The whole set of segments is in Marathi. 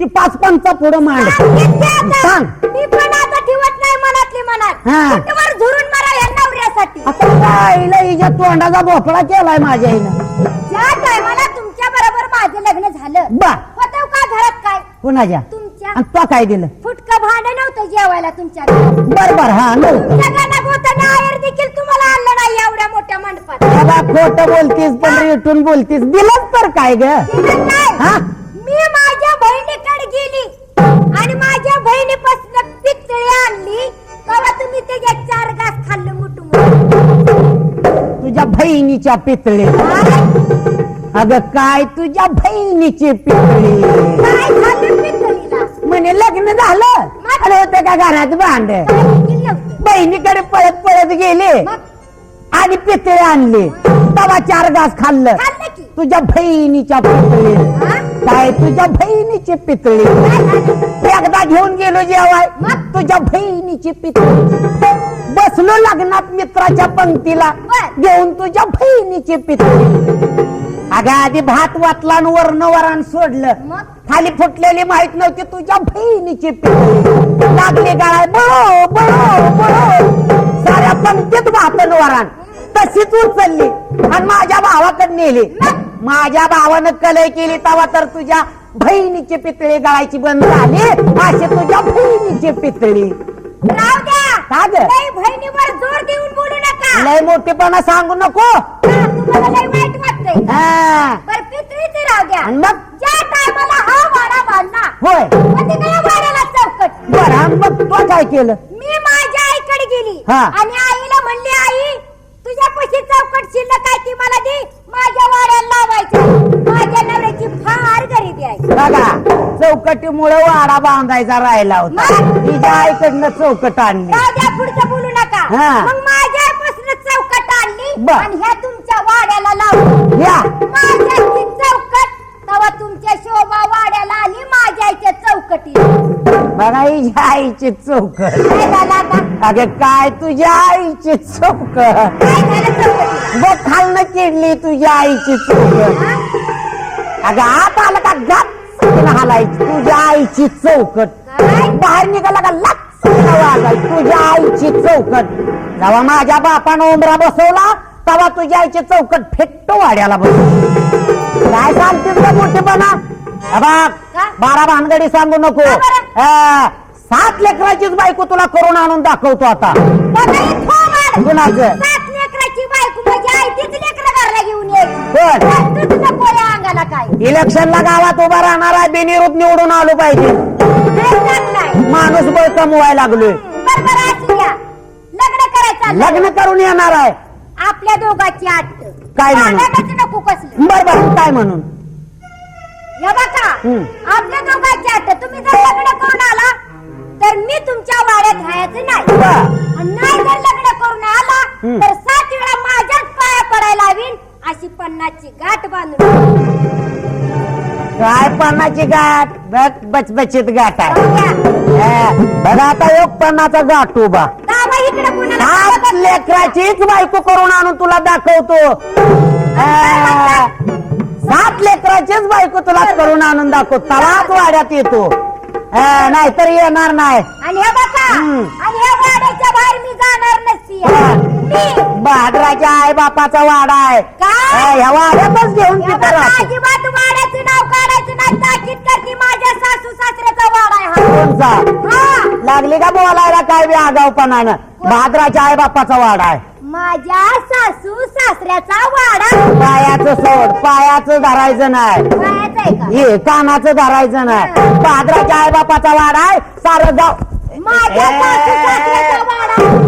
ती पाच पंचा पुढं मांड. सांग मी पण आता ठेवत नाही मनातली मनात. हा. कुठवर झुरून मारा या नवऱ्यासाठी. आता आईला हिच्या तोंडाचा भोपळा केलाय माझ्या आईनं ज्या टायमाला तुमच्या बरोबर माझं लग्न झालं. बा. होतं का घरात काय? कुणाच्या? तुमच्या. आणि तो काय दिलं? फुटकं भांड नव्हतं जेवायला तुमच्या घरात. बर बर हा तुमच्या देखील तुम्हाला आणलं नाही एवढ्या मोठ्या मंडपात. बाबा खोट बोलतीस पण रेटून बोलतीस. दिलंच तर काय ग? दिलं नाही. हा? बहिणीच्या पितळे. अगं काय तुझ्या बहिणीची पितळी? काय झालं पितळीला? म्हणे लग्न झालं. होतं का घरात भांड? काय देखील नव्हतं. बहिणीकडे पळत पळत गेले मग? आणि पितळे आणले. तवा चार घास खाल्लं. खाल्लं की? तुझ्या बहिणीच्या पितळी. हा? काय तुझ्या बहिणीची पितळी? काय झालं? एकदा घेऊन गेलो जेवाय. मग? तुझ्या बहिणीची पितळी. बसलो लग्नात मित्राच्या पंक्तीला. घेऊन तुझ्या बहिणीची पितळी. अगं आधी भात वाटला वरण वरण सोडलं? खाली फुटलेली माहीत नव्हती तुझ्या बहिणीची पितळी. लागली गाळाय बळो बळो बळो. साऱ्या पंक्तीत भातन वरण. तशीच उचलली. आणि माझ्या भावाकडे नेली. माझ्या भावानं कलय केली तेव्हा तर तुझ्या बहिणीची पितळी गळायची बंद झाली. अशी तुझ्या बहिणीची पितळी. राहू द्या. का ग? लय बहिणीवर जोर देऊन बोलू नका. लय मोठेपणा सांगू नको. तुम्हाला लय वाईट वाटतंय. हा. बर पितळीचे राहू द्या. आणि मग? ज्या टायमाला हा वाडा बांधला होय. मग तिकडे वाड्याला चौकट. बर मग तो काय केलं? मी माझ्या आईकडे गेली. हा. आणि आईला म्हणली आई तुझ्या पशी चौकट शिल्लक काय ती मला दे. बघा चौकटीमुळे वाडा बांधायचा राहिला होता. मग? तिच्या आईकडनं चौकट आणली. द्या पुढचं बोलू नका. हा. मग चौकट आणली बर. आणि ह्या तुमच्या वाड्याला लावली. या. माझ्याची चौकट तेव्हा तुमच्या शोभा वाड्याला आली माझ्या चौकटी बघा हिच्या आईची चौकट. काय झालं आता? अगं काय तुझ्या आईची चौकट? काय झालं चौकटीला? बघ खालनं किडली तुझ्या आईची चौकट. हा? अगं आत आलं का गप हालायची? तुझ्या आईची चौकट. बाहेर निघाला का वागाय तुझ्या आईची चौकट. जेव्हा माझ्या बापानं उमरा बसवला तेव्हा तुझ्या आईची चौकट फेटतो वाड्याला बस काय सांगतेस का मोठेपणा? बारा भानगडी सांगू नको? हा, सात लेकराचीच बायको तुला करून आणून दाखवतो आता. कुणाचं? सात लेकराची बायको म्हणजे आई तीच लेकरं घरला घेऊन येईल कोण तूच अंगाला काय? इलेक्शनला गावात उभा राहणार आहे बिनविरोध निवडून आलो पाहिजे. माणूस बळ कमवायला लागलोय. लग्न करायचं लग्न करून येणार आहे. आपल्या दोघांची आट काय म्हणून? नको कसलं. बर बर काय म्हणून हे बघा. आपल्या दोघांची आट तुम्ही जर लग्न करून आला तर मी तुमच्या वाड्यात राहायचं नाही. नाही जर लग्न करून आला. तर गाठ बांधून. काय पानाची गाठ बघ बचबचित गाठ आहे. हा, बघा आता एक पानाचा गाठ उभा. दाबा इकडे लेकराचीच बायको करून आणून तुला दाखवतो. हा, सात लेकराचीच बायको तुला करून आणून दाखवतो. तलाच वाड्यात येतो. हा, नाहीतर येणार नाही. आणि हे बघा हम्म. आणि ह्या वाड्याच्या बाहेर मी जाणार नसती. मी बहादराच्या आई बापाचा वाडा आहे. काय? हा, ह्या वाड्यातच घेऊन तिथं बघा, राहतो. अजिबात वाड्याचं नाव काढायचं नाही. ताकीद करते माझ्या सासू सासऱ्याचा वाडा आहे हा. हा. लागली का बोलायला काय बी आगावपणानं बहादराच्या आई बापाचा वाडा आहे. माझ्या सासू सासऱ्याचा वाडा. पायाचं सोड पायाचं धरायचं नाही. पायाचा आहे का? हे कानाचं धरायचं नाही. बहादराच्या आई बापाचा वाडा आहे सारं गाव माझ्या सासू सासऱ्याचा वाडा.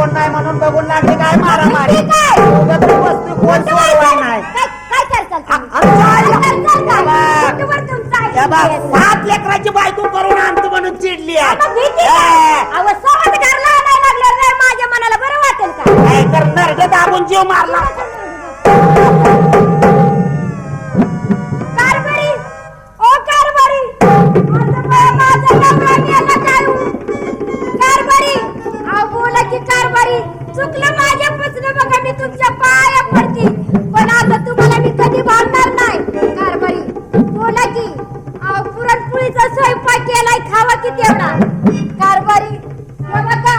कोण नाही म्हणून बघून लागले काय मारामारी. उगाच वस्तू कोण सोडवाय नाही. या बा? सात लेकराची बायको करून आणतो म्हणून चिडली आहे. काय करणार ग दाबून जीव मारला. पुरण पुरणपोळीचा स्वयंपाक केलाय खावा की तेवढा. कारभारी बघा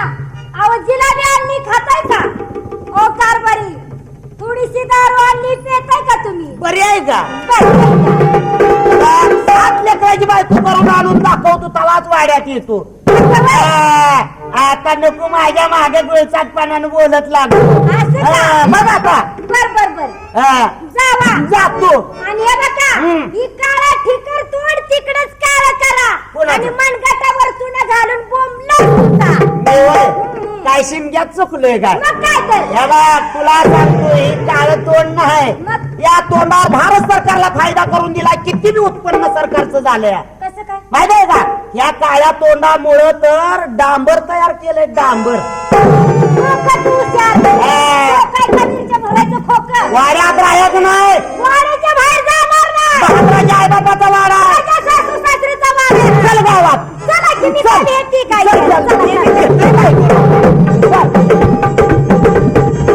अहो जिलाबी आणली खाताय का? ओ कारभारी थोडीशी दारू आणली पेताय का तुम्ही? बरी आहे का? सात लेकराची बायको करून आणून दाखवतो तवाच वाड्यात येतो. आता नको माझ्या मागे गुळचाटपणानं बोलत लागलो असं का? बघ आता. बर बर बर. हा, जावा. जातो. आणि हे बघा हम्म. ही काळा तिकडच काळा करा कोणाचं? आणि मनगटावर चुना घालून होय, काय शिमग्यात चुकलोय काय मग काय तर? बघ तुला सांगतो हे काळ तोंड नाही? या तोंडावर भारत सरकारला फायदा करून दिला किती बी उत्पन्न सरकारचं झालंय. कसं काय? माहिती आहे का? या काळ्या तोंडामुळं तर डांबर तयार केलंय डांबर. खोकं तू हुशार. हा. खोकं कधीच्या भरायचं खोकं. वाड्यात राहायचं नाही.